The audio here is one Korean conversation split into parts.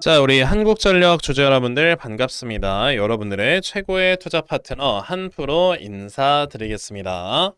자, 우리 한국전력 주주 여러분들 반갑습니다. 여러분들의 최고의 투자 파트너 한프로 인사드리겠습니다.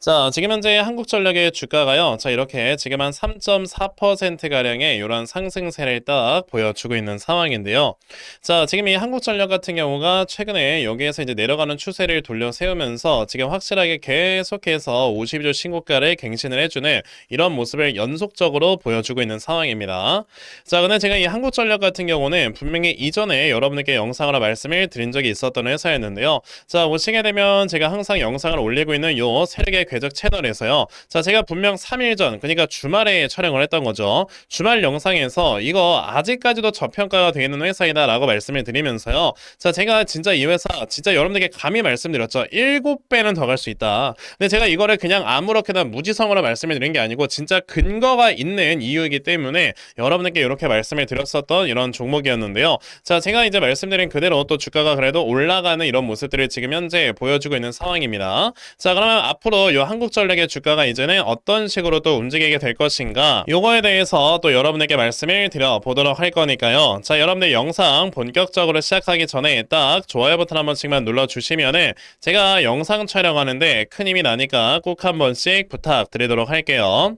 자, 지금 현재 한국전력의 주가가요. 자, 이렇게 지금 한 3.4%가량의 이런 상승세를 딱 보여주고 있는 상황인데요. 자, 지금 이 한국전력 같은 경우가 최근에 여기에서 이제 내려가는 추세를 돌려 세우면서 지금 확실하게 계속해서 50주 신고가를 갱신을 해주는 이런 모습을 연속적으로 보여주고 있는 상황입니다. 자, 근데 제가 이 한국전력 같은 경우는 분명히 이전에 여러분에게 영상으로 말씀을 드린 적이 있었던 회사였는데요. 자, 보시게 되면 제가 항상 영상을 올리고 있는 요 세력의 궤적 채널에서요. 자, 제가 분명 3일 전, 그러니까 주말에 촬영을 했던 거죠. 주말 영상에서 이거 아직까지도 저평가가 되어 있는 회사이다라고 말씀을 드리면서요. 자, 제가 진짜 이 회사, 진짜 여러분들께 감히 말씀드렸죠. 7배는 더 갈 수 있다. 근데 제가 이거를 그냥 아무렇게나 무지성으로 말씀을 드린 게 아니고 진짜 근거가 있는 이유이기 때문에 여러분들께 이렇게 말씀을 드렸었던 이런 종목이었는데요. 자, 제가 이제 말씀드린 그대로 또 주가가 그래도 올라가는 이런 모습들을 지금 현재 보여주고 있는 상황입니다. 자, 그러면 앞으로 요 한국전력의 주가가 이제는 어떤 식으로 또 움직이게 될 것인가 요거에 대해서 또 여러분에게 말씀을 드려보도록 할 거니까요. 자, 여러분들 영상 본격적으로 시작하기 전에 딱 좋아요 버튼 한 번씩만 눌러주시면은 제가 영상 촬영하는데 큰 힘이 나니까 꼭 한 번씩 부탁드리도록 할게요.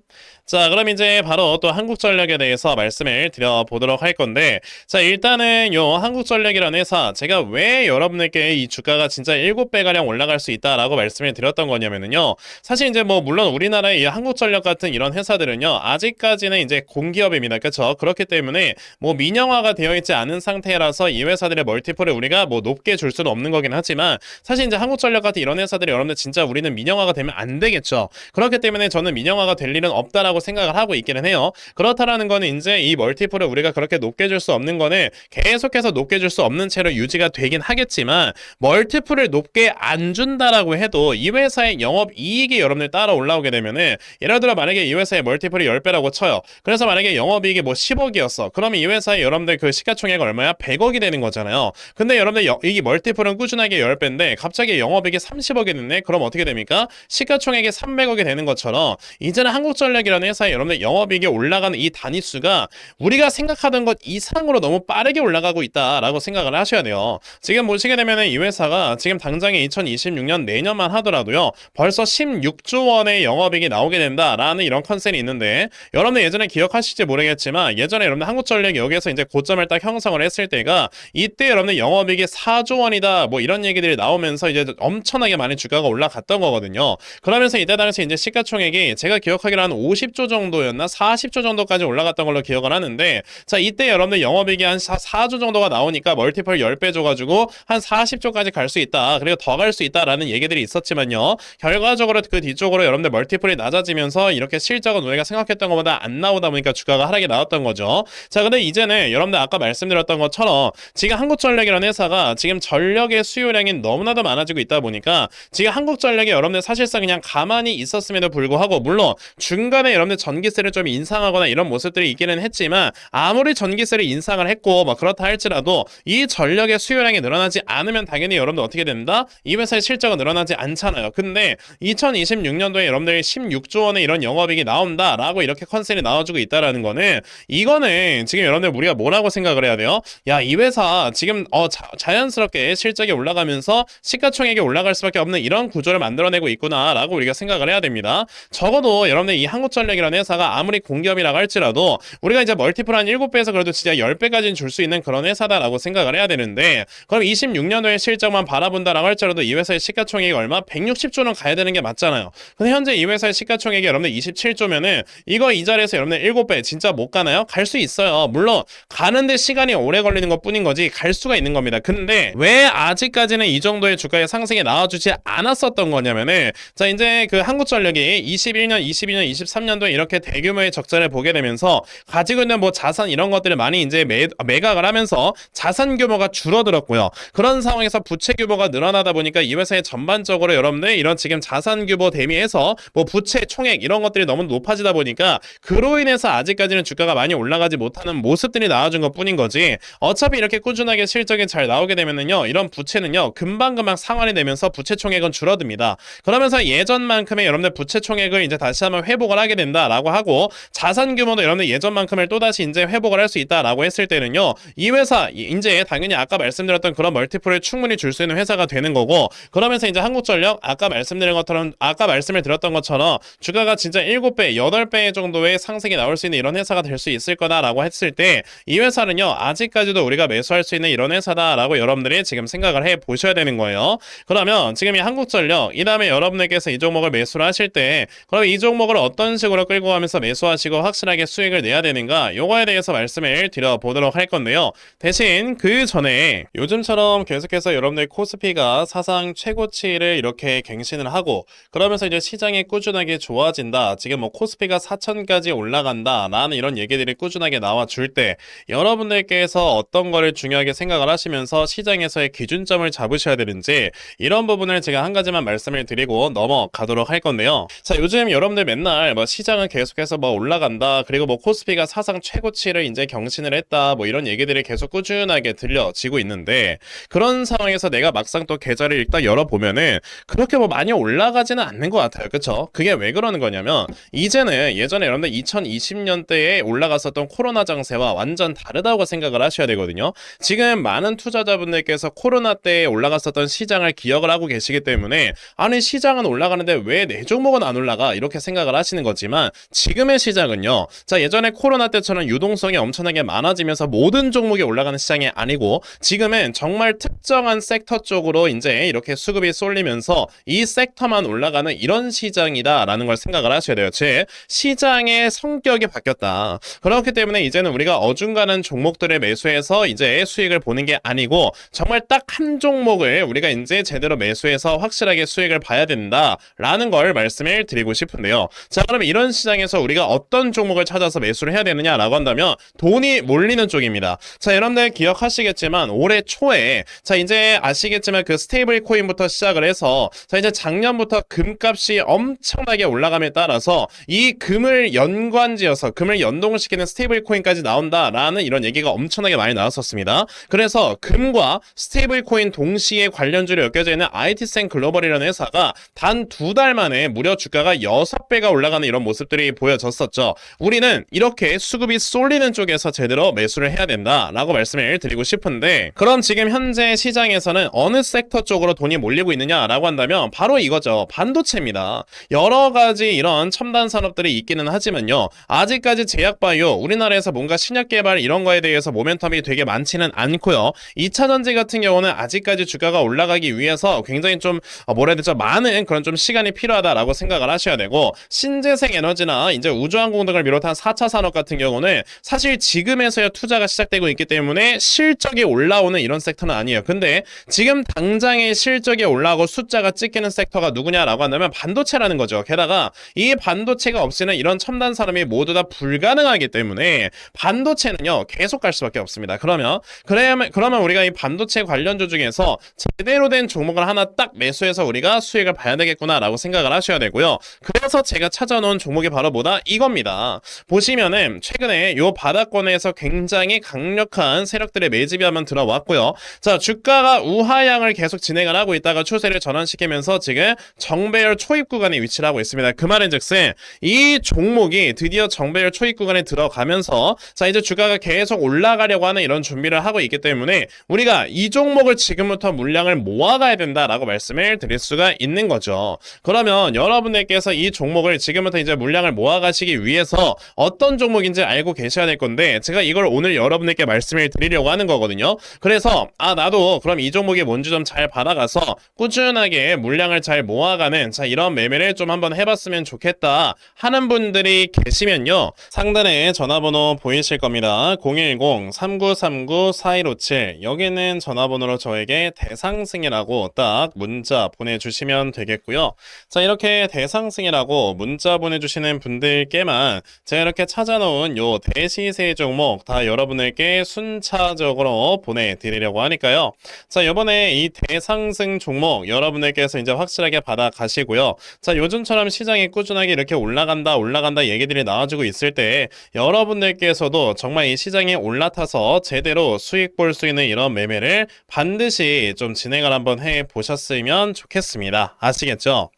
자, 그럼 이제 바로 또 한국전력에 대해서 말씀을 드려보도록 할 건데, 자, 일단은 요 한국전력이라는 회사, 제가 왜 여러분에게 이 주가가 진짜 7배가량 올라갈 수 있다라고 말씀을 드렸던 거냐면요. 사실 이제 뭐, 물론 우리나라의 이 한국전력 같은 이런 회사들은요, 아직까지는 이제 공기업입니다. 그쵸? 그렇기 때문에 뭐 민영화가 되어 있지 않은 상태라서 이 회사들의 멀티플을 우리가 뭐 높게 줄 수는 없는 거긴 하지만, 사실 이제 한국전력 같은 이런 회사들이 여러분들 진짜 우리는 민영화가 되면 안 되겠죠. 그렇기 때문에 저는 민영화가 될 일은 없다라고 생각을 하고 있기는 해요. 그렇다라는 거는 이제 이 멀티플을 우리가 그렇게 높게 줄 수 없는 거는 계속해서 높게 줄 수 없는 채로 유지가 되긴 하겠지만 멀티플을 높게 안 준다라고 해도 이 회사의 영업 이익이 여러분들 따라 올라오게 되면은 예를 들어 만약에 이 회사의 멀티플이 10배라고 쳐요. 그래서 만약에 영업 이익이 뭐 10억이었어. 그러면 이 회사의 여러분들 그 시가총액 얼마야? 100억이 되는 거잖아요. 근데 여러분들 여, 이 멀티플은 꾸준하게 10배인데 갑자기 영업이익이 30억이 됐네. 그럼 어떻게 됩니까? 시가총액이 300억이 되는 것처럼 이제는 한국전력이라는 회사의 여러분들 영업이익이 올라가는 이 단위수가 우리가 생각하던 것 이상으로 너무 빠르게 올라가고 있다라고 생각을 하셔야 돼요. 지금 보시게 되면은 이 회사가 지금 당장에 2026년 내년만 하더라도요. 벌써 16조 원의 영업이익이 나오게 된다라는 이런 컨셉이 있는데 여러분들 예전에 기억하실지 모르겠지만 예전에 여러분들 한국전력이 여기에서 이제 고점을 딱 형성을 했을 때가 이때 여러분들 영업이익이 4조 원이다 뭐 이런 얘기들이 나오면서 이제 엄청나게 많이 주가가 올라갔던 거거든요. 그러면서 이때 당시 이제 시가총액이 제가 기억하기로 한 50조 정도였나? 40조 정도까지 올라갔던 걸로 기억을 하는데 자 이때 여러분들 영업이익이 한 4, 4조 정도가 나오니까 멀티플 10배 줘가지고 한 40조까지 갈 수 있다. 그리고 더 갈 수 있다라는 얘기들이 있었지만요. 결과적으로 그 뒤쪽으로 여러분들 멀티플이 낮아지면서 이렇게 실적은 우리가 생각했던 것보다 안 나오다 보니까 주가가 하락이 나왔던 거죠. 자 근데 이제는 여러분들 아까 말씀드렸던 것처럼 지금 한국전력이라는 회사가 지금 전력의 수요량이 너무나도 많아지고 있다 보니까 지금 한국전력이 여러분들 사실상 그냥 가만히 있었음에도 불구하고 물론 중간에 여러분들 전기세를 좀 인상하거나 이런 모습들이 있기는 했지만 아무리 전기세를 인상을 했고 뭐 그렇다 할지라도 이 전력의 수요량이 늘어나지 않으면 당연히 여러분들 어떻게 된다? 이 회사의 실적은 늘어나지 않잖아요. 근데 2026년도에 여러분들이 16조 원의 이런 영업이익이 나온다라고 이렇게 컨셉이 나와주고 있다라는 거는 이거는 지금 여러분들 우리가 뭐라고 생각을 해야 돼요? 야, 이 회사 지금 어 자, 자연스럽게 실적이 올라가면서 시가총액이 올라갈 수밖에 없는 이런 구조를 만들어내고 있구나라고 우리가 생각을 해야 됩니다. 적어도 여러분들 이 한국전력 이라는 회사가 아무리 공기업이라고 할지라도 우리가 이제 멀티플 한 7배에서 그래도 진짜 10배까지는 줄 수 있는 그런 회사다라고 생각을 해야 되는데 그럼 26년도의 실적만 바라본다라고 할지라도 이 회사의 시가총액이 얼마? 160조는 가야 되는 게 맞잖아요. 근데 현재 이 회사의 시가총액이 여러분들 27조면은 이거 이 자리에서 여러분들 7배 진짜 못 가나요? 갈 수 있어요. 물론 가는데 시간이 오래 걸리는 것 뿐인 거지 갈 수가 있는 겁니다. 근데 왜 아직까지는 이 정도의 주가의 상승이 나와주지 않았었던 거냐면은 자 이제 그 한국전력이 21년, 22년, 23년도 에 이렇게 대규모의 적자를 보게 되면서 가지고 있는 뭐 자산 이런 것들을 많이 이제 매, 매각을 하면서 자산 규모가 줄어들었고요. 그런 상황에서 부채 규모가 늘어나다 보니까 이 회사의 전반적으로 여러분들 이런 지금 자산 규모 대비해서 뭐 부채 총액 이런 것들이 너무 높아지다 보니까 그로 인해서 아직까지는 주가가 많이 올라가지 못하는 모습들이 나와준 것 뿐인 거지. 어차피 이렇게 꾸준하게 실적이 잘 나오게 되면은요. 이런 부채는요. 금방금방 상환이 되면서 부채 총액은 줄어듭니다. 그러면서 예전만큼의 여러분들 부채 총액을 이제 다시 한번 회복을 하게 된다. 된다라고 하고 자산 규모도 여러분들 예전만큼을 또다시 이제 회복을 할 수 있다라고 했을 때는요. 이 회사 이- 이제 당연히 아까 말씀드렸던 그런 멀티플을 충분히 줄 수 있는 회사가 되는 거고 그러면서 이제 한국전력 아까 말씀드린 것처럼 아까 말씀을 드렸던 것처럼 주가가 진짜 7배, 8배 정도의 상승이 나올 수 있는 이런 회사가 될 수 있을 거다라고 했을 때 이 회사는요. 아직까지도 우리가 매수할 수 있는 이런 회사다라고 여러분들이 지금 생각을 해 보셔야 되는 거예요. 그러면 지금 이 한국전력 이 다음에 여러분들께서 이 종목을 매수를 하실 때 그럼 이 종목을 어떤 식으로 끌고 가면서 매수하시고 확실하게 수익을 내야 되는가 요거에 대해서 말씀을 드려보도록 할 건데요. 대신 그 전에 요즘처럼 계속해서 여러분들 코스피가 사상 최고치를 이렇게 갱신을 하고 그러면서 이제 시장이 꾸준하게 좋아진다. 지금 뭐 코스피가 4천까지 올라간다. 라는 이런 얘기들이 꾸준하게 나와 줄 때 여러분들께서 어떤 거를 중요하게 생각을 하시면서 시장에서의 기준점을 잡으셔야 되는지 이런 부분을 제가 한 가지만 말씀을 드리고 넘어가도록 할 건데요. 자, 요즘 여러분들 맨날 뭐 시장 은 계속해서 뭐 올라간다. 그리고 뭐 코스피가 사상 최고치를 이제 경신을 했다. 뭐 이런 얘기들이 계속 꾸준하게 들려지고 있는데 그런 상황에서 내가 막상 또 계좌를 일단 열어보면은 그렇게 뭐 많이 올라가지는 않는 것 같아요. 그쵸? 그게 왜 그러는 거냐면 이제는 예전에 여러분들 2020년대에 올라갔었던 코로나 장세와 완전 다르다고 생각을 하셔야 되거든요. 지금 많은 투자자분들께서 코로나 때 올라갔었던 시장을 기억을 하고 계시기 때문에 아니 시장은 올라가는데 왜 내 종목은 안 올라가 이렇게 생각을 하시는 거지만 지금의 시장은요. 자 예전에 코로나 때처럼 유동성이 엄청나게 많아지면서 모든 종목이 올라가는 시장이 아니고 지금은 정말 특정한 섹터 쪽으로 이제 이렇게 수급이 쏠리면서 이 섹터만 올라가는 이런 시장이다라는 걸 생각을 하셔야 돼요. 제 시장의 성격이 바뀌었다. 그렇기 때문에 이제는 우리가 어중간한 종목들을 매수해서 이제 수익을 보는 게 아니고 정말 딱 한 종목을 우리가 이제 제대로 매수해서 확실하게 수익을 봐야 된다라는 걸 말씀을 드리고 싶은데요. 자, 그러면 이런 시장에서 우리가 어떤 종목을 찾아서 매수를 해야 되느냐라고 한다면 돈이 몰리는 쪽입니다. 자, 여러분들 기억하시겠지만 올해 초에 자, 이제 아시겠지만 그 스테이블 코인부터 시작을 해서 자, 이제 작년부터 금값이 엄청나게 올라감에 따라서 이 금을 연관지어서 금을 연동을 시키는 스테이블 코인까지 나온다라는 이런 얘기가 엄청나게 많이 나왔었습니다. 그래서 금과 스테이블 코인 동시에 관련주로 엮여져 있는 IT센 글로벌이라는 회사가 단 두 달 만에 무려 주가가 6배가 올라가는 이런 모습 들이 보여졌었죠. 우리는 이렇게 수급이 쏠리는 쪽에서 제대로 매수를 해야 된다라고 말씀을 드리고 싶은데 그럼 지금 현재 시장에서는 어느 섹터 쪽으로 돈이 몰리고 있느냐라고 한다면 바로 이거죠. 반도체입니다. 여러 가지 이런 첨단 산업들이 있기는 하지만요. 아직까지 제약바이오 우리나라에서 뭔가 신약 개발 이런 거에 대해서 모멘텀이 되게 많지는 않고요. 2차 전지 같은 경우는 아직까지 주가가 올라가기 위해서 굉장히 좀 어, 뭐라 해야 되죠? 많은 그런 좀 시간이 필요하다라고 생각을 하셔야 되고 신재생 에너지 나 이제 우주항공 등을 비롯한 4차 산업 같은 경우는 사실 지금에서야 투자가 시작되고 있기 때문에 실적이 올라오는 이런 섹터는 아니에요. 근데 지금 당장의 실적이 올라오고 숫자가 찍히는 섹터가 누구냐라고 한다면 반도체라는 거죠. 게다가 이 반도체가 없이는 이런 첨단 산업이 모두 다 불가능하기 때문에 반도체는요 계속 갈 수밖에 없습니다. 그러면 그러면 그러면 우리가 이 반도체 관련주 중에서 제대로 된 종목을 하나 딱 매수해서 우리가 수익을 봐야 되겠구나라고 생각을 하셔야 되고요. 그래서 제가 찾아놓은 종 목이 바로 뭐다 이겁니다. 보시면은 최근에 요 바닥권에서 굉장히 강력한 세력들의 매집이 한번 들어왔고요. 자 주가가 우하향을 계속 진행을 하고 있다가 추세를 전환시키면서 지금 정배열 초입 구간에 위치를 하고 있습니다. 그 말인즉슨 이 종목이 드디어 정배열 초입 구간에 들어가면서 자 이제 주가가 계속 올라가려고 하는 이런 준비를 하고 있기 때문에 우리가 이 종목을 지금부터 물량을 모아가야 된다라고 말씀을 드릴 수가 있는 거죠. 그러면 여러분들께서 이 종목을 지금부터 이제 물량을 모아가시기 위해서 어떤 종목인지 알고 계셔야 될 건데 제가 이걸 오늘 여러분들께 말씀을 드리려고 하는 거거든요. 그래서 아 나도 그럼 이 종목이 뭔지 좀 잘 받아가서 꾸준하게 물량을 잘 모아가는 자 이런 매매를 좀 한번 해봤으면 좋겠다 하는 분들이 계시면요. 상단에 전화번호 보이실 겁니다. 010-3939-4157 여기는 전화번호로 저에게 대상승이라고 딱 문자 보내주시면 되겠고요. 자 이렇게 대상승이라고 문자 보내주시 는 분들께만 제가 이렇게 찾아놓은 요 대시세 종목 다 여러분들께 순차적으로 보내드리려고 하니까요. 자 이번에 이 대상승 종목 여러분들께서 이제 확실하게 받아 가시고요. 자 요즘처럼 시장이 꾸준하게 이렇게 올라간다 올라간다 얘기들이 나와주고 있을 때 여러분들께서도 정말 이 시장에 올라타서 제대로 수익 볼 수 있는 이런 매매를 반드시 좀 진행을 한번 해 보셨으면 좋겠습니다. 아시겠죠?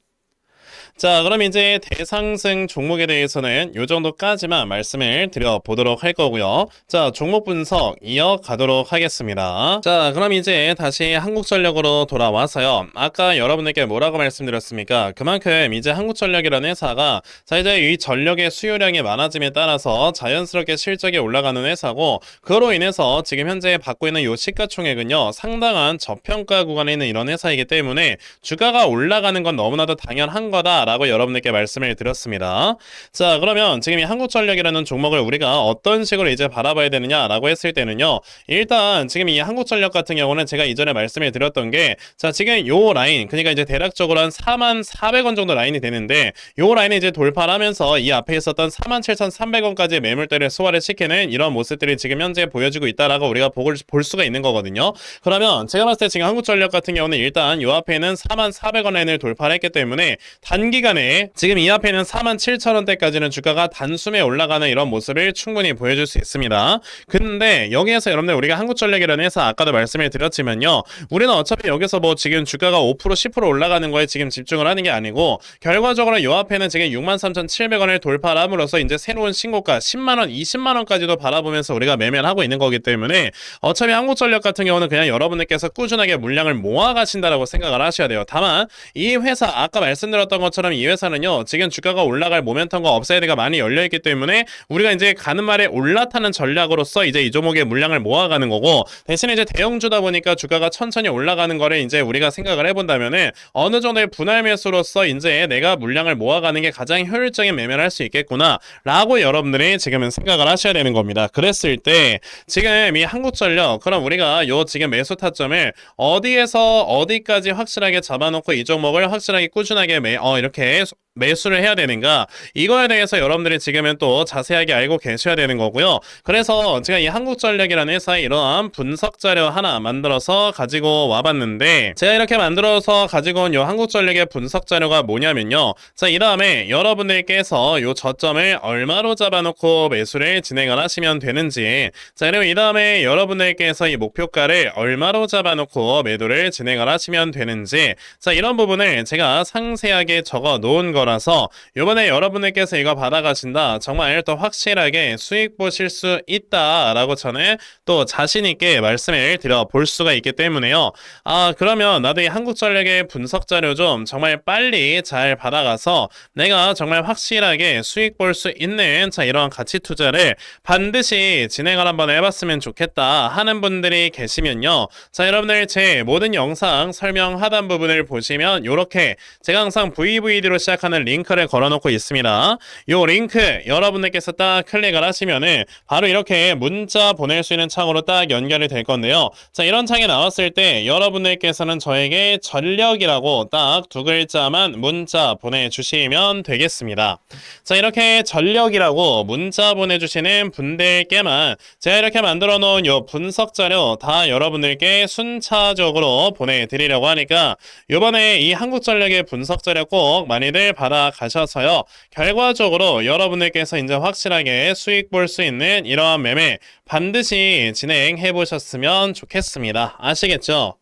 자, 그럼 이제 대상승 종목에 대해서는 요 정도까지만 말씀을 드려보도록 할 거고요. 자, 종목 분석 이어가도록 하겠습니다. 자, 그럼 이제 다시 한국전력으로 돌아와서요. 아까 여러분들께 뭐라고 말씀드렸습니까? 그만큼 이제 한국전력이라는 회사가 자, 이제 이 전력의 수요량이 많아짐에 따라서 자연스럽게 실적이 올라가는 회사고 그로 인해서 지금 현재 받고 있는 요 시가총액은요. 상당한 저평가 구간에 있는 이런 회사이기 때문에 주가가 올라가는 건 너무나도 당연한 거다 라고 여러분들께 말씀을 드렸습니다. 자, 그러면 지금 이 한국전력이라는 종목을 우리가 어떤 식으로 이제 바라봐야 되느냐라고 했을 때는요. 일단 지금 이 한국전력 같은 경우는 제가 이전에 말씀을 드렸던 게 자, 지금 요 라인 그러니까 이제 대략적으로 한 4만 400원 정도 라인이 되는데 요 라인을 이제 돌파를 하면서 이 앞에 있었던 4만 7,300원까지 매물대를 소화를 시키는 이런 모습들이 지금 현재 보여지고 있다라고 우리가 볼, 볼 수가 있는 거거든요. 그러면 제가 봤을 때 지금 한국전력 같은 경우는 일단 요 앞에는 4만 400원 라인을 돌파를 했기 때문에 단기 간에 지금 이 앞에는 4만 7천 원대까지는 주가가 단숨에 올라가는 이런 모습을 충분히 보여줄 수 있습니다. 근데 여기에서 여러분들 우리가 한국전력이라는 회사 아까도 말씀을 드렸지만요. 우리는 어차피 여기서 뭐 지금 주가가 5% 10% 올라가는 거에 지금 집중을 하는 게 아니고 결과적으로 요 앞에는 지금 63,700원을 돌파를 함으로써 이제 새로운 신고가 10만원, 20만원까지도 바라보면서 우리가 매매를 하고 있는 거기 때문에 어차피 한국전력 같은 경우는 그냥 여러분들께서 꾸준하게 물량을 모아 가신다라고 생각을 하셔야 돼요. 다만 이 회사 아까 말씀드렸던 것처럼 이 회사는요. 지금 주가가 올라갈 모멘텀과 업사이드가 많이 열려 있기 때문에 우리가 이제 가는 말에 올라타는 전략으로서 이제 이 종목의 물량을 모아가는 거고 대신에 이제 대형주다 보니까 주가가 천천히 올라가는 거를 이제 우리가 생각을 해본다면은 어느 정도의 분할 매수로서 이제 내가 물량을 모아가는 게 가장 효율적인 매매를 할 수 있겠구나 라고 여러분들이 지금은 생각을 하셔야 되는 겁니다. 그랬을 때 지금 이 한국전력 그럼 우리가 요 지금 매수 타점을 어디에서 어디까지 확실하게 잡아놓고 이 종목을 확실하게 꾸준하게 매, 어, 이렇게 podcast 매수를 해야 되는가 이거에 대해서 여러분들이 지금은 또 자세하게 알고 계셔야 되는 거고요. 그래서 제가 이 한국전력이라는 회사에 이러한 분석 자료 하나 만들어서 가지고 와봤는데 제가 이렇게 만들어서 가지고 온이 한국전력의 분석 자료가 뭐냐면요. 자, 이 다음에 여러분들께서 이 저점을 얼마로 잡아놓고 매수를 진행을 하시면 되는지 자, 그리고 이 다음에 여러분들께서 이 목표가를 얼마로 잡아놓고 매도를 진행을 하시면 되는지 자, 이런 부분을 제가 상세하게 적어 놓은 거 거라서 이번에 여러분들께서 이거 받아가신다 정말 또 확실하게 수익 보실 수 있다라고 저는 또 자신 있게 말씀을 드려 볼 수가 있기 때문에요. 아 그러면 나도 이 한국전력의 분석 자료 좀 정말 빨리 잘 받아가서 내가 정말 확실하게 수익 볼 수 있는 자 이러한 가치 투자를 반드시 진행을 한번 해봤으면 좋겠다 하는 분들이 계시면요. 자 여러분들 제 모든 영상 설명 하단 부분을 보시면 이렇게 제가 항상 VVD로 시작하는 하는 링크를 걸어놓고 있습니다. 이 링크 여러분들께서 딱 클릭을 하시면은 바로 이렇게 문자 보낼 수 있는 창으로 딱 연결이 될 건데요. 자 이런 창이 나왔을 때 여러분들께서는 저에게 전력이라고 딱 두 글자만 문자 보내주시면 되겠습니다. 자 이렇게 전력이라고 문자 보내주시는 분들께만 제가 이렇게 만들어 놓은 요 분석 자료 다 여러분들께 순차적으로 보내드리려고 하니까 이번에 이 한국전력의 분석 자료 꼭 많이들 받아가셔서요. 결과적으로 여러분들께서 이제 확실하게 수익 볼 수 있는 이러한 매매 반드시 진행해 보셨으면 좋겠습니다. 아시겠죠?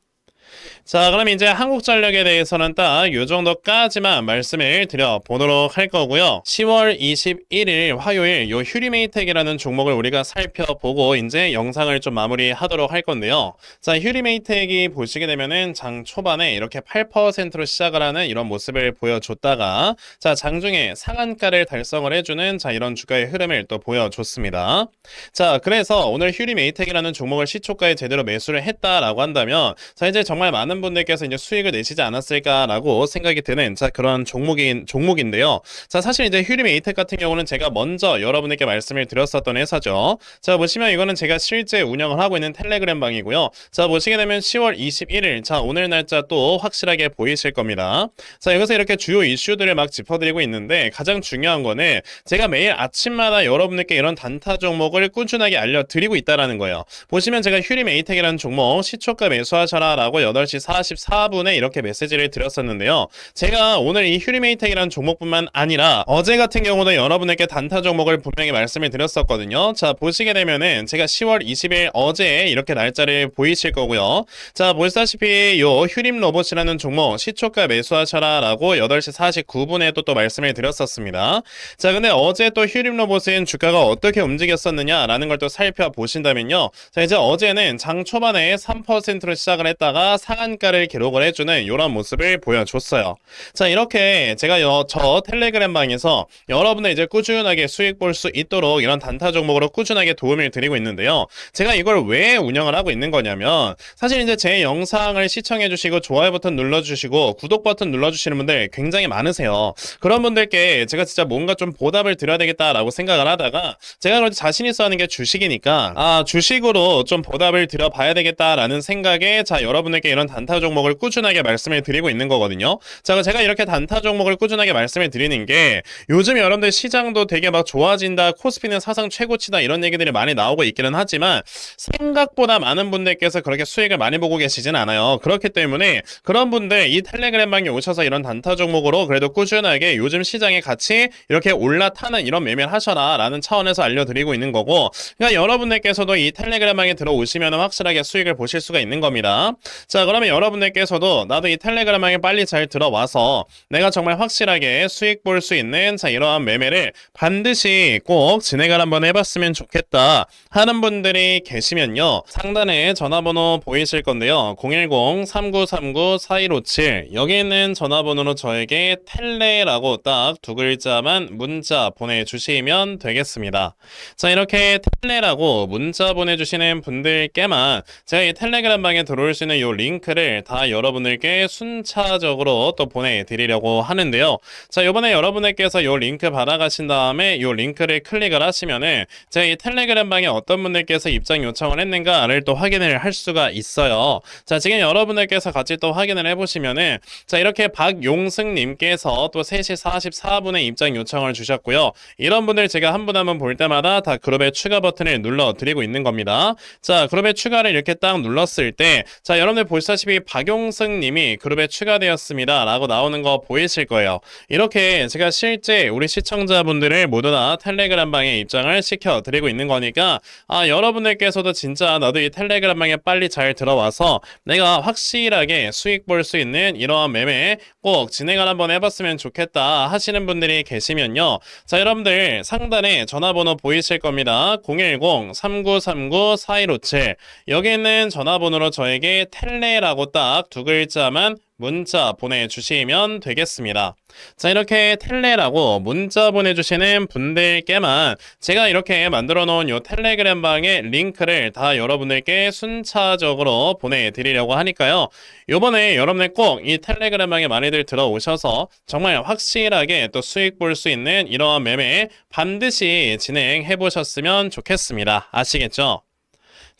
자, 그럼 이제 한국전력에 대해서는 딱 요 정도까지만 말씀을 드려보도록 할 거고요. 10월 21일 화요일 요 휴리메이텍이라는 종목을 우리가 살펴보고 이제 영상을 좀 마무리하도록 할 건데요. 자, 휴리메이텍이 보시게 되면은 장 초반에 이렇게 8%로 시작을 하는 이런 모습을 보여줬다가 자, 장중에 상한가를 달성을 해주는 자, 이런 주가의 흐름을 또 보여줬습니다. 자, 그래서 오늘 휴리메이텍이라는 종목을 시초가에 제대로 매수를 했다라고 한다면 자, 이제 정말 많은 많은 분들께서 이제 수익을 내시지 않았을까라고 생각이 드는 자 그런 종목인 종목인데요. 자 사실 이제 휴림 에이텍 같은 경우는 제가 먼저 여러분에게 말씀을 드렸었던 회사죠. 자 보시면 이거는 제가 실제 운영을 하고 있는 텔레그램 방이고요. 자 보시게 되면 10월 21일 자 오늘 날짜 또 확실하게 보이실 겁니다. 자 여기서 이렇게 주요 이슈들을 막 짚어드리고 있는데 가장 중요한 거는 제가 매일 아침마다 여러분들께 이런 단타 종목을 꾸준하게 알려드리고 있다라는 거예요. 보시면 제가 휴림 에이텍이라는 종목 시초가 매수하셔라라고 8시 44분에 이렇게 메시지를 드렸었는데요. 제가 오늘 이 휴리메이텍이라는 종목뿐만 아니라 어제 같은 경우도 여러분에게 단타 종목을 분명히 말씀을 드렸었거든요. 자, 보시게 되면은 제가 10월 20일 어제 이렇게 날짜를 보이실 거고요. 자, 보시다시피 요 휴림 로봇이라는 종목 시초가 매수하셔라라고 8시 49분에 또 또 말씀을 드렸었습니다. 자, 근데 어제 또 휴림 로봇은 주가가 어떻게 움직였었느냐라는 걸 또 살펴보신다면요. 자, 이제 어제는 장 초반에 3%로 시작을 했다가 상한 가를 기록을 해주는 이런 모습을 보여줬어요. 자, 이렇게 제가 여, 저 텔레그램 방에서 여러분들 이제 꾸준하게 수익 볼 수 있도록 이런 단타 종목으로 꾸준하게 도움을 드리고 있는데요. 제가 이걸 왜 운영을 하고 있는 거냐면 사실 이제 제 영상을 시청해 주시고 좋아요 버튼 눌러 주시고 구독 버튼 눌러 주시는 분들 굉장히 많으세요. 그런 분들께 제가 진짜 뭔가 좀 보답을 드려야 되겠다라고 생각을 하다가 제가 그래도 자신 있어 하는 게 주식이니까 아 주식으로 좀 보답을 드려 봐야 되겠다라는 생각에 자 여러분에게 이런 단타 종목을 꾸준하게 말씀을 드리고 있는 거거든요. 자 제가 이렇게 단타 종목을 꾸준하게 말씀을 드리는 게 요즘 여러분들 시장도 되게 막 좋아진다 코스피는 사상 최고치다 이런 얘기들이 많이 나오고 있기는 하지만 생각보다 많은 분들께서 그렇게 수익을 많이 보고 계시진 않아요. 그렇기 때문에 그런 분들 이 텔레그램방에 오셔서 이런 단타 종목으로 그래도 꾸준하게 요즘 시장에 같이 이렇게 올라타는 이런 매매를 하셔라 라는 차원에서 알려드리고 있는 거고 그러니까 여러분들께서도 이 텔레그램방에 들어오시면 확실하게 수익을 보실 수가 있는 겁니다. 자 그러면 여러분들께서도 나도 이 텔레그램방에 빨리 잘 들어와서 내가 정말 확실하게 수익 볼 수 있는 자 이러한 매매를 반드시 꼭 진행을 한번 해봤으면 좋겠다 하는 분들이 계시면요. 상단에 전화번호 보이실 건데요. 010-3939-4157 여기 있는 전화번호로 저에게 텔레라고 딱 두 글자만 문자 보내주시면 되겠습니다. 자 이렇게 텔레라고 문자 보내주시는 분들께만 제가 이 텔레그램 방에 들어올 수 있는 이 링크를 다 여러분들께 순차적으로 또 보내드리려고 하는데요. 자 이번에 여러분들께서 이 링크 받아가신 다음에 이 링크를 클릭을 하시면은 제가 이 텔레그램 방에 어떤 분들께서 입장 요청을 했는가를 또 확인을 할 수가 있어요. 자 지금 여러분들께서 같이 또 확인을 해보시면은 자 이렇게 박용승님께서 또 3시 44분에 입장 요청을 주셨고요. 이런 분들 제가 한 분 한 분 볼 때마다 다 그룹에 추가 버튼을 눌러 드리고 있는 겁니다. 자 그룹에 추가를 이렇게 딱 눌렀을 때 자 여러분들 보시다시피 박용승 님이 그룹에 추가되었습니다. 라고 나오는 거 보이실 거예요. 이렇게 제가 실제 우리 시청자분들을 모두 다 텔레그램 방에 입장을 시켜 드리고 있는 거니까 아 여러분들께서도 진짜 나도 이 텔레그램 방에 빨리 잘 들어와서 내가 확실하게 수익 볼 수 있는 이러한 매매 꼭 진행을 한번 해봤으면 좋겠다 하시는 분들이 계시면요. 자 여러분들 상단에 전화번호 보이실 겁니다. 010-3939-4157 여기 있는 전화번호로 저에게 텔레라고 딱 두 글자만 문자 보내주시면 되겠습니다. 자, 이렇게 텔레라고 문자 보내주시는 분들께만 제가 이렇게 만들어 놓은 요 텔레그램 방의 링크를 다 여러분들께 순차적으로 보내드리려고 하니까요. 요번에 여러분들 꼭 이 텔레그램 방에 많이들 들어오셔서 정말 확실하게 또 수익 볼 수 있는 이러한 매매 반드시 진행해 보셨으면 좋겠습니다. 아시겠죠?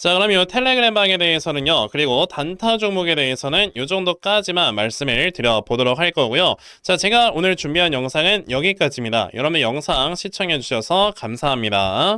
자, 그럼 이 텔레그램 방에 대해서는요, 그리고 단타 종목에 대해서는 이 정도까지만 말씀을 드려보도록 할 거고요. 자, 제가 오늘 준비한 영상은 여기까지입니다. 여러분의 영상 시청해 주셔서 감사합니다.